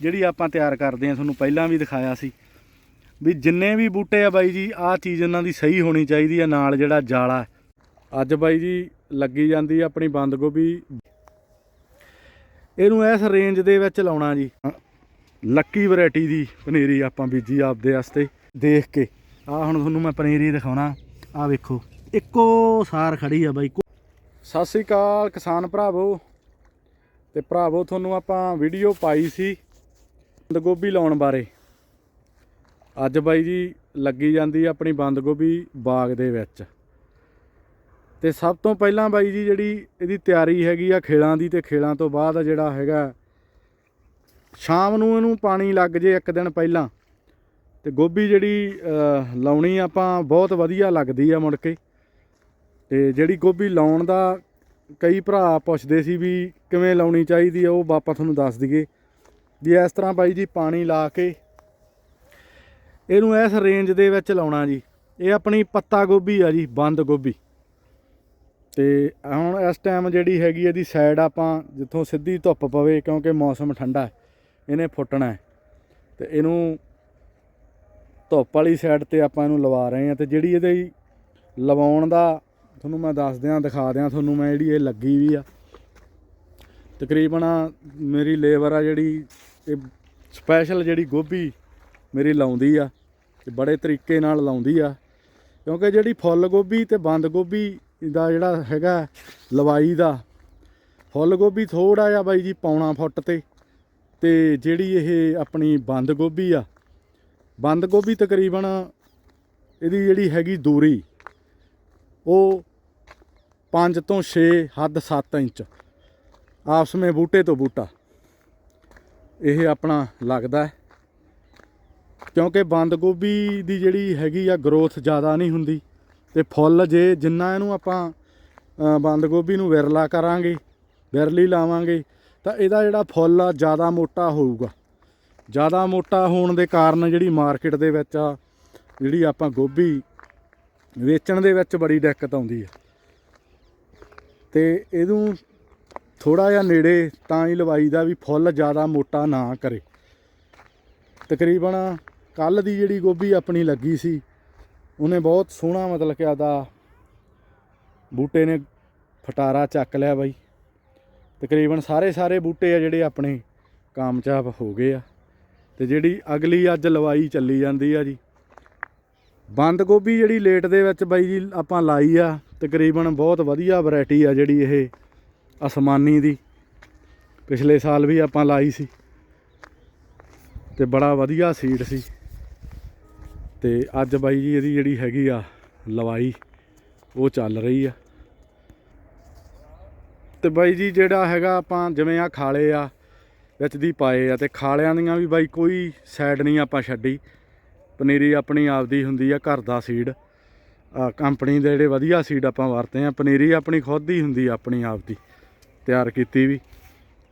ਜਿਹੜੀ ਆਪਾਂ ਤਿਆਰ ਕਰਦੇ ਆ ਤੁਹਾਨੂੰ ਪਹਿਲਾਂ ਵੀ ਦਿਖਾਇਆ ਸੀ। ਵੀ ਜਿੰਨੇ ਵੀ ਬੂਟੇ ਆ ਬਾਈ ਜੀ, ਆਹ ਚੀਜ਼ ਇਹਨਾਂ ਦੀ ਸਹੀ ਹੋਣੀ ਚਾਹੀਦੀ ਆ, ਨਾਲ ਜਿਹੜਾ ਜਾਲਾ ਅੱਜ ਬਾਈ ਜੀ ਲੱਗੀ ਜਾਂਦੀ ਆਪਣੀ ਬੰਦ ਗੋਭੀ। ਇਹਨੂੰ ਇਸ ਰੇਂਜ ਦੇ ਵਿੱਚ ਲਾਉਣਾ ਜੀ। ਲੱਕੀ ਵੈਰਾਈਟੀ ਦੀ ਪਨੀਰੀ ਆਪਾਂ ਬੀਜੀ ਆਪਦੇ ਵਾਸਤੇ। ਦੇਖ ਕੇ। ਆ ਹੁਣ ਤੁਹਾਨੂੰ ਮੈਂ ਪਨੀਰੀ ਦਿਖਾਉਣਾ। ਆ ਵੇਖੋ। ਇੱਕੋ ਸਾਰ ਖੜੀ ਆ ਬਾਈ। ਸਤਿ ਸ੍ਰੀ ਅਕਾਲ ਕਿਸਾਨ ਭਰਾਵੋ। ਤੇ ਭਰਾਵੋ, ਤੁਹਾਨੂੰ ਆਪਾਂ ਵੀਡੀਓ ਪਾਈ ਸੀ। ਬੰਦ ਗੋਭੀ ਲਾਉਣ ਬਾਰੇ। ਅੱਜ ਬਾਈ ਜੀ ਲੱਗੀ ਜਾਂਦੀ ਆਪਣੀ ਬੰਦ ਗੋਭੀ ਬਾਗ ਦੇ ਵਿੱਚ। ਤੇ ਸਭ ਤੋਂ ਪਹਿਲਾਂ ਬਾਈ ਜੀ ਜਿਹੜੀ ਇਹਦੀ ਤਿਆਰੀ ਹੈਗੀ ਆ ਖੇਲਾਂ ਦੀ ਤੇ ਖੇਲਾਂ ਤੋਂ ਬਾਅਦ ਜਿਹੜਾ ਹੈਗਾ, ਸ਼ਾਮ ਨੂੰ ਇਹਨੂੰ ਪਾਣੀ ਲੱਗ ਜੇ ਇੱਕ ਦਿਨ ਪਹਿਲਾਂ। ਤੇ ਗੋਭੀ ਜਿਹੜੀ ਲਾਉਣੀ ਆਪਾਂ ਬਹੁਤ ਵਧੀਆ ਲੱਗਦੀ ਆ ਮੁੜ ਕੇ। ਤੇ ਜਿਹੜੀ ਗੋਭੀ ਲਾਉਣ ਦਾ ਕਈ ਭਰਾ ਪੁੱਛਦੇ ਸੀ ਵੀ ਕਿਵੇਂ ਲਾਉਣੀ ਚਾਹੀਦੀ ਆ, ਉਹ ਆਪਾਂ ਤੁਹਾਨੂੰ ਦੱਸ ਦਈਏ। ਵੀ ਇਸ ਤਰ੍ਹਾਂ ਬਾਈ ਜੀ ਪਾਣੀ ਲਾ ਕੇ ਇਹਨੂੰ ਇਸ ਰੇਂਜ ਦੇ ਵਿੱਚ ਲਾਉਣਾ ਜੀ। ਇਹ ਆਪਣੀ ਪੱਤਾ ਗੋਭੀ ਆ ਜੀ, ਬੰਦ ਗੋਭੀ। ਤੇ ਹੁਣ ਇਸ ਟਾਈਮ ਜਿਹੜੀ ਹੈਗੀ ਇਹਦੀ ਸਾਈਡ ਆਪਾਂ ਜਿੱਥੋਂ ਸਿੱਧੀ ਧੁੱਪ ਪਵੇ, ਕਿਉਂਕਿ ਮੌਸਮ ਠੰਡਾ ਹੈ, ਇਹਨੇ ਫੁੱਟਣਾ ਹੈ। ਤੇ ਇਹਨੂੰ ਧੁੱਪ ਵਾਲੀ ਸਾਈਡ ਤੇ ਆਪਾਂ ਇਹਨੂੰ ਲਵਾ ਰਹੇ ਹਾਂ ਤੇ ਜਿਹੜੀ ਇਹਦੇ ਲਵਾਉਣ ਦਾ ਤੁਹਾਨੂੰ ਮੈਂ ਦੱਸ ਦਿਆਂ, ਦਿਖਾ ਦਿਆਂ ਤੁਹਾਨੂੰ ਮੈਂ ਜਿਹੜੀ ਇਹ ਲੱਗੀ ਵੀ ਆ। ਤਕਰੀਬਨ ਮੇਰੀ ਲੇਬਰ ਆ ਜਿਹੜੀ ਇਹ ਸਪੈਸ਼ਲ ਜਿਹੜੀ ਗੋਭੀ ਮੇਰੀ ਲਾਉਂਦੀ ਆ ਤੇ ਬੜੇ ਤਰੀਕੇ ਨਾਲ ਲਾਉਂਦੀ ਆ। ਕਿਉਂਕਿ ਜਿਹੜੀ ਫੁੱਲ ਗੋਭੀ ਤੇ ਬੰਦ ਗੋਭੀ ਦਾ ਜਿਹੜਾ ਹੈਗਾ ਲਵਾਈ ਦਾ, ਫੁੱਲ ਗੋਭੀ ਥੋੜਾ ਜਿਹਾ ਬਾਈ ਜੀ ਪੌਣਾ ਫੁੱਟ ਤੇ ਤੇ ਜਿਹੜੀ ਇਹ ਆਪਣੀ ਬੰਦ ਗੋਭੀ ਆ, ਬੰਦ ਗੋਭੀ ਤਕਰੀਬਨ ਇਹਦੀ ਜਿਹੜੀ ਹੈਗੀ ਦੂਰੀ, ਉਹ 5 ਤੋਂ 6 ਹੱਦ 7 ਇੰਚ, ਆਪਸ ਵਿੱਚ ਬੂਟੇ ਤੋਂ ਬੂਟਾ। ਇਹ ਆਪਣਾ ਲੱਗਦਾ ਕਿਉਂਕਿ ਬੰਦ ਗੋਭੀ ਦੀ ਜਿਹੜੀ ਹੈਗੀ ਆ ਗਰੋਥ ਜ਼ਿਆਦਾ ਨਹੀਂ ਹੁੰਦੀ ਤੇ ਫੁੱਲ ਜੇ ਜਿੰਨਾ ਇਹਨੂੰ ਆਪਾਂ ਬੰਦ ਗੋਭੀ ਨੂੰ ਵਿਰਲਾ ਕਰਾਂਗੇ, ਵਿਰਲੀ ਲਾਵਾਂਗੇ, ਤਾਂ ਇਹਦਾ ਜਿਹੜਾ ਫੁੱਲ ਆ ਜ਼ਿਆਦਾ ਮੋਟਾ ਹੋਊਗਾ। ਜ਼ਿਆਦਾ ਮੋਟਾ ਹੋਣ ਦੇ ਕਾਰਨ ਜਿਹੜੀ ਮਾਰਕੀਟ ਦੇ ਵਿੱਚ ਆ, ਜਿਹੜੀ ਆਪਾਂ ਗੋਭੀ ਵੇਚਣ ਦੇ ਵਿੱਚ ਬੜੀ ਦਿੱਕਤ ਆਉਂਦੀ ਹੈ। ਤੇ ਇਹਨੂੰ ਥੋੜਾ ਜਿਹਾ ਨੇੜੇ ਤਾਂ ਹੀ ਲਵਾਈ ਦਾ ਵੀ ਫੁੱਲ ਜ਼ਿਆਦਾ ਮੋਟਾ ਨਾ ਕਰੇ। ਤਕਰੀਬਨ ਕੱਲ ਦੀ ਜਿਹੜੀ ਗੋਭੀ ਆਪਣੀ ਲੱਗੀ ਸੀ, ਉਹਨੇ ਬਹੁਤ ਸੋਹਣਾ ਮਤਲਬ ਕਿ ਆਦਾ ਬੂਟੇ ਨੇ ਫਟਾਰਾ ਚੱਕ ਲਿਆ ਬਾਈ। ਤਕਰੀਬਨ ਸਾਰੇ ਸਾਰੇ ਬੂਟੇ ਆ ਜਿਹੜੇ ਆਪਣੇ ਕਾਮਯਾਬ ਹੋ ਗਏ ਆ। ਤੇ ਜਿਹੜੀ ਅਗਲੀ ਅੱਜ ਲਵਾਈ ਚੱਲੀ ਜਾਂਦੀ ਆ ਜੀ। ਬੰਦ ਗੋਭੀ ਜਿਹੜੀ ਲੇਟ ਦੇ ਵਿੱਚ ਬਾਈ ਜੀ ਆਪਾਂ ਲਾਈ ਆ, ਤਕਰੀਬਨ ਬਹੁਤ ਵਧੀਆ ਵੈਰਾਈਟੀ ਆ ਜਿਹੜੀ ਇਹ ਅਸਮਾਨੀ ਦੀ। ਪਿਛਲੇ ਸਾਲ ਵੀ ਆਪਾਂ ਲਾਈ ਸੀ ਤੇ ਬੜਾ ਵਧੀਆ ਸੀਡ ਸੀ। ਤੇ ਅੱਜ ਬਾਈ ਜੀ ਇਹਦੀ ਜਿਹੜੀ ਹੈਗੀ ਆ ਲਵਾਈ, ਉਹ ਚੱਲ ਰਹੀ ਆ। ਤੇ ਬਾਈ ਜੀ ਜਿਹੜਾ ਹੈਗਾ ਆਪਾਂ ਜਿਵੇਂ ਆ ਖਾਲੇ ਆ, ਵਿੱਚ ਦੀ ਪਾਏ ਆ ਤੇ ਖਾਲਿਆਂ ਦੀਆਂ ਵੀ ਬਾਈ ਕੋਈ ਸਾਈਡ ਨਹੀਂ ਆਪਾਂ ਛੱਡੀ। ਪਨੀਰੀ ਆਪਣੀ ਆਪਦੀ ਹੁੰਦੀ ਆ, ਘਰ ਦਾ ਸੀਡ ਆ ਕੰਪਨੀ ਦੇ ਜਿਹੜੇ ਵਧੀਆ ਸੀਡ ਆਪਾਂ ਵਰਤੇ ਆ, ਪਨੀਰੀ ਆਪਣੀ ਖੁਦ ਦੀ ਹੁੰਦੀ ਆ ਆਪਣੀ ਆਪਦੀ। ਤਿਆਰ ਕੀਤੀ ਵੀ।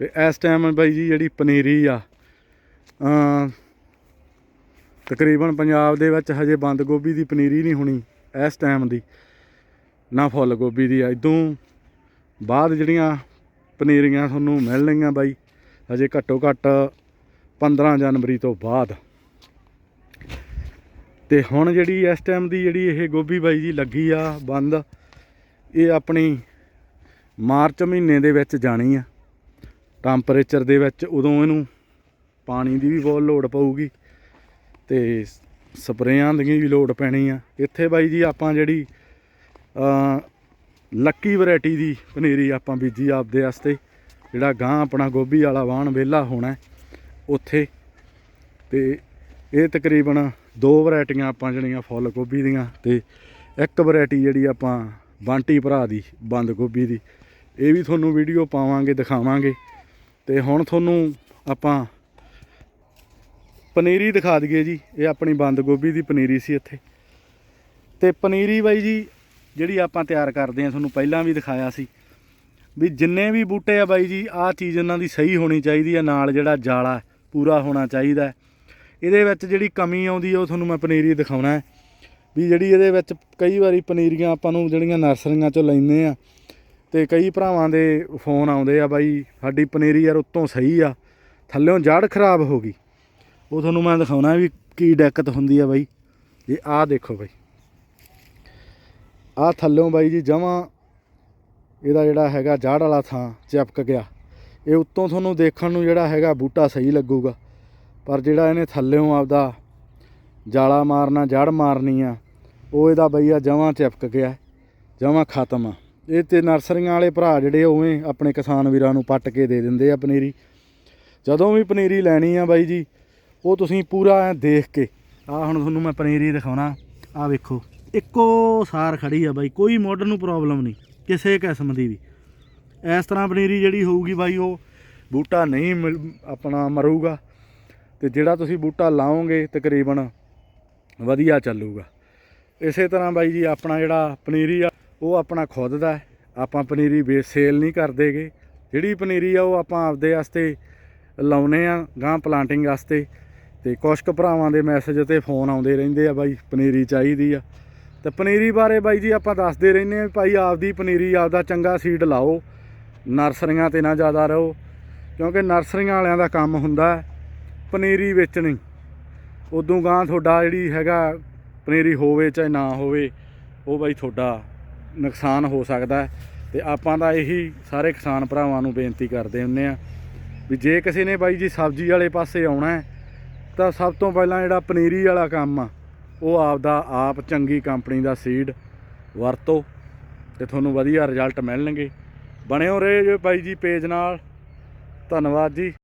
ਤੇ ਇਸ ਟਾਈਮ ਬਾਈ ਜੀ ਜਿਹੜੀ ਪਨੀਰੀ ਆ ਅਮ ਤਕਰੀਬਨ ਪੰਜਾਬ ਦੇ ਵਿੱਚ ਹਜੇ ਬੰਦ ਗੋਭੀ ਦੀ ਪਨੀਰੀ ਨਹੀਂ ਹੋਣੀ ਇਸ ਟਾਈਮ ਦੀ, ਨਾ ਫੁੱਲ ਗੋਭੀ ਦੀ। ਇਦੋਂ ਬਾਅਦ ਜਿਹੜੀਆਂ ਪਨੀਰੀਆਂ ਤੁਹਾਨੂੰ ਮਿਲਣਗੀਆਂ ਬਾਈ, ਹਜੇ ਘੱਟੋ ਘੱਟ 15 ਜਨਵਰੀ ਤੋਂ ਬਾਅਦ। ਤੇ ਹੁਣ ਜਿਹੜੀ ਇਸ ਟਾਈਮ ਦੀ ਜਿਹੜੀ ਇਹ ਗੋਭੀ ਬਾਈ ਜੀ ਲੱਗੀ ਆ ਬੰਦ, ਇਹ ਆਪਣੀ ਮਾਰਚ ਮਹੀਨੇ ਦੇ ਵਿੱਚ ਜਾਣੀ ਆ। ਟੈਂਪਰੇਚਰ ਦੇ ਵਿੱਚ ਉਦੋਂ ਇਹਨੂੰ ਪਾਣੀ ਦੀ ਵੀ ਬਹੁਤ ਲੋੜ ਪਊਗੀ ਤੇ ਸਪਰੇਆਂ ਦੀ ਵੀ ਲੋੜ ਪੈਣੀ ਆ। ਇੱਥੇ ਬਾਈ ਜੀ ਆਪਾਂ ਜਿਹੜੀ ਲੱਕੀ ਵੈਰਾਈਟੀ ਦੀ ਪਨੀਰੀ ਆਪਾਂ ਬੀਜੀ ਆਪਦੇ ਵਾਸਤੇ, ਜਿਹੜਾ ਗਾਂ ਆਪਣਾ ਗੋਭੀ ਵਾਲਾ ਵਾਹਣ ਵਿਹਲਾ ਹੋਣਾ ਉੱਥੇ। ਤੇ ਇਹ ਤਕਰੀਬਨ ਦੋ ਵੈਰਾਈਟੀਆਂ ਆਪਾਂ ਜਿਹੜੀਆਂ ਫੁੱਲ ਗੋਭੀ ਦੀਆਂ ਤੇ ਇੱਕ ਵੈਰਾਈਟੀ ਜਿਹੜੀ ਆਪਾਂ ਬਾਂਟੀ ਭਰਾ ਦੀ, ਬੰਦ ਗੋਭੀ ਦੀ ਇਹ ਵੀ ਤੁਹਾਨੂੰ ਵੀਡੀਓ ਪਾਵਾਂਗੇ, ਦਿਖਾਵਾਂਗੇ। ਤੇ ਹੁਣ ਤੁਹਾਨੂੰ ਆਪਾਂ ਪਨੀਰੀ ਦਿਖਾ ਦਈਏ ਜੀ। ਇਹ ਆਪਣੀ ਬੰਦ ਗੋਭੀ ਦੀ ਪਨੀਰੀ ਸੀ ਇੱਥੇ। ਤੇ ਪਨੀਰੀ ਬਾਈ ਜੀ, ਜਿਹੜੀ ਆਪਾਂ ਤਿਆਰ ਕਰਦੇ ਆ ਤੁਹਾਨੂੰ ਪਹਿਲਾਂ ਵੀ ਦਿਖਾਇਆ ਸੀ। ਵੀ ਜਿੰਨੇ ਵੀ ਬੂਟੇ ਆ ਬਾਈ ਜੀ, ਆਹ ਚੀਜ਼ ਇਹਨਾਂ ਦੀ ਸਹੀ ਹੋਣੀ ਚਾਹੀਦੀ ਆ, ਨਾਲ ਜਿਹੜਾ ਜਾਲਾ ਪੂਰਾ ਹੋਣਾ ਚਾਹੀਦਾ ਇਹਦੇ ਵਿੱਚ ਜਿਹੜੀ ਕਮੀ ਆਉਂਦੀ ਆ, ਉਹ ਤੁਹਾਨੂੰ ਮੈਂ ਪਨੀਰੀ ਦਿਖਾਉਣਾ ਹੈ। ਵੀ ਜਿਹੜੀ ਇਹਦੇ ਵਿੱਚ ਕਈ ਵਾਰੀ ਪਨੀਰੀਆਂ ਆਪਾਂ ਨੂੰ ਜਿਹੜੀਆਂ ਨਰਸਰੀਆਂ ਚੋਂ ਲੈਂਦੇ ਆ ਤੇ ਕਈ ਭਰਾਵਾਂ ਦੇ ਫੋਨ ਆਉਂਦੇ ਆ ਬਾਈ, ਸਾਡੀ ਪਨੀਰੀ ਯਾਰ ਉੱਤੋਂ ਸਹੀ ਆ ਥੱਲਿਓਂ ਜੜ ਖਰਾਬ ਹੋ ਗਈ। ਉਹ ਤੁਹਾਨੂੰ ਮੈਂ ਦਿਖਾਉਣਾ ਵੀ ਕੀ ਦਿੱਕਤ ਹੁੰਦੀ ਆ ਬਾਈ। ਇਹ ਆਹ ਦੇਖੋ ਬਾਈ। ਆਹ ਥੱਲਿਓਂ ਬਾਈ ਜੀ ਜਮਾਂ ਇਹਦਾ ਜਿਹੜਾ ਹੈਗਾ ਜੜ ਵਾਲਾ ਥਾਂ ਚਿਪਕ ਗਿਆ। ਇਹ ਉੱਤੋਂ ਤੁਹਾਨੂੰ ਦੇਖਣ ਨੂੰ ਜਿਹੜਾ ਹੈਗਾ ਬੂਟਾ ਸਹੀ ਲੱਗੂਗਾ। ਪਰ ਜਿਹੜਾ ਇਹਨੇ ਥੱਲਿਓਂ ਆਪਦਾ ਜਾਲਾ ਮਾਰਨਾ, ਜੜ ਮਾਰਨੀ ਆ, ਉਹ ਇਹਦਾ ਬਈ ਆ ਜਮਾਂ ਚਿਪਕ ਗਿਆ, ਜਮਾਂ ਖਤਮ ਆ। ਇਹ ਤੇ ਨਰਸਰੀਆਂ ਵਾਲੇ ਭਰਾ ਜਿਹੜੇ ਉਵੇਂ ਆਪਣੇ ਕਿਸਾਨ ਵੀਰਾਂ ਨੂੰ ਪੱਟ ਕੇ ਦੇ ਦਿੰਦੇ ਆ ਪਨੀਰੀ। ਜਦੋਂ ਵੀ ਪਨੀਰੀ ਲੈਣੀ ਆ ਬਾਈ ਜੀ, ਉਹ ਤੁਸੀਂ ਪੂਰਾ ਐ ਦੇਖ ਕੇ ਆ ਹੁਣ ਤੁਹਾਨੂੰ ਮੈਂ ਪਨੀਰੀ ਦਿਖਾਉਣਾ ਆ ਵੇਖੋ, ਇੱਕੋ ਸਾਰ ਖੜੀ ਆ ਬਾਈ, ਕੋਈ ਮੋਢ ਨੂੰ ਪ੍ਰੋਬਲਮ ਨਹੀਂ, ਕਿਸੇ ਕਿਸਮ ਦੀ ਵੀ। ਇਸ ਤਰ੍ਹਾਂ ਪਨੀਰੀ ਜਿਹੜੀ ਹੋਊਗੀ ਬਾਈ, ਉਹ ਬੂਟਾ ਨਹੀਂ ਮਿਲ- ਆਪਣਾ ਮਰੂਗਾ, ਤੇ ਜਿਹੜਾ ਤੁਸੀਂ ਬੂਟਾ ਲਾਓਗੇ, ਤਕਰੀਬਨ ਵਧੀਆ ਚੱਲੂਗਾ। ਇਸੇ ਤਰ੍ਹਾਂ ਬਾਈ ਜੀ, ਆਪਣਾ ਜਿਹੜਾ ਪਨੀਰੀ ਆ ਉਹ ਆਪਣਾ ਖੁਦ ਦਾ ਆਪਾਂ ਪਨੀਰੀ ਵੇਚ ਸੇਲ ਨਹੀਂ ਕਰਦੇਗੇ। ਜਿਹੜੀ ਪਨੀਰੀ ਆ, ਉਹ ਆਪਾਂ ਆਪਦੇ ਵਾਸਤੇ ਲਾਉਨੇ ਆ ਗਾਂ ਪਲਾਂਟਿੰਗ ਵਾਸਤੇ। ਤੇ ਕੁਛ ਕੁ ਭਰਾਵਾਂ ਦੇ ਮੈਸੇਜ ਤੇ ਫੋਨ ਆਉਂਦੇ ਰਹਿੰਦੇ ਆ ਬਾਈ, ਪਨੀਰੀ ਚਾਹੀਦੀ ਆ। ਤੇ ਪਨੀਰੀ ਬਾਰੇ ਬਾਈ ਜੀ ਆਪਾਂ ਦੱਸਦੇ ਰਹਿੰਦੇ ਆ ਭਾਈ ਆਪਦੀ ਪਨੀਰੀ, ਆਪਦਾ ਚੰਗਾ ਸੀਡ ਲਾਓ। ਨਰਸਰੀਆਂ ਤੇ ਨਾ ਜ਼ਿਆਦਾ ਰਹੋ। ਕਿਉਂਕਿ ਨਰਸਰੀਆਂ ਵਾਲਿਆਂ ਦਾ ਕੰਮ ਹੁੰਦਾ ਪਨੀਰੀ ਵੇਚਣੀ। ਉਦੋਂ ਗਾਂ ਤੁਹਾਡਾ ਜਿਹੜੀ ਹੈਗਾ ਪਨੀਰੀ ਹੋਵੇ ਚਾਹੇ ਨਾ ਹੋਵੇ, ਉਹ ਬਾਈ ਤੁਹਾਡਾ ਨੁਕਸਾਨ ਹੋ ਸਕਦਾ ਹੈ। ਤੇ ਆਪਾਂ ਤਾਂ ਇਹੀ ਸਾਰੇ ਕਿਸਾਨ ਭਰਾਵਾਂ ਨੂੰ ਬੇਨਤੀ ਕਰਦੇ ਹੁੰਨੇ ਆ ਵੀ ਜੇ ਕਿਸੇ ਨੇ ਬਾਈ ਜੀ ਸਬਜ਼ੀ ਵਾਲੇ ਪਾਸੇ ਆਉਣਾ ਤਾਂ ਸਭ ਤੋਂ ਪਹਿਲਾਂ ਜਿਹੜਾ ਪਨੀਰੀ ਵਾਲਾ ਕੰਮ ਆ, ਉਹ ਆਪਦਾ ਆਪ ਚੰਗੀ ਕੰਪਨੀ ਦਾ ਸੀਡ ਵਰਤੋ ਤੇ ਤੁਹਾਨੂੰ ਵਧੀਆ ਰਿਜ਼ਲਟ ਮਿਲਣਗੇ। ਬਣਿਓ ਰਹੇ ਜੇ ਬਾਈ ਜੀ, ਪੇਜ ਨਾਲ। ਧੰਨਵਾਦ ਜੀ।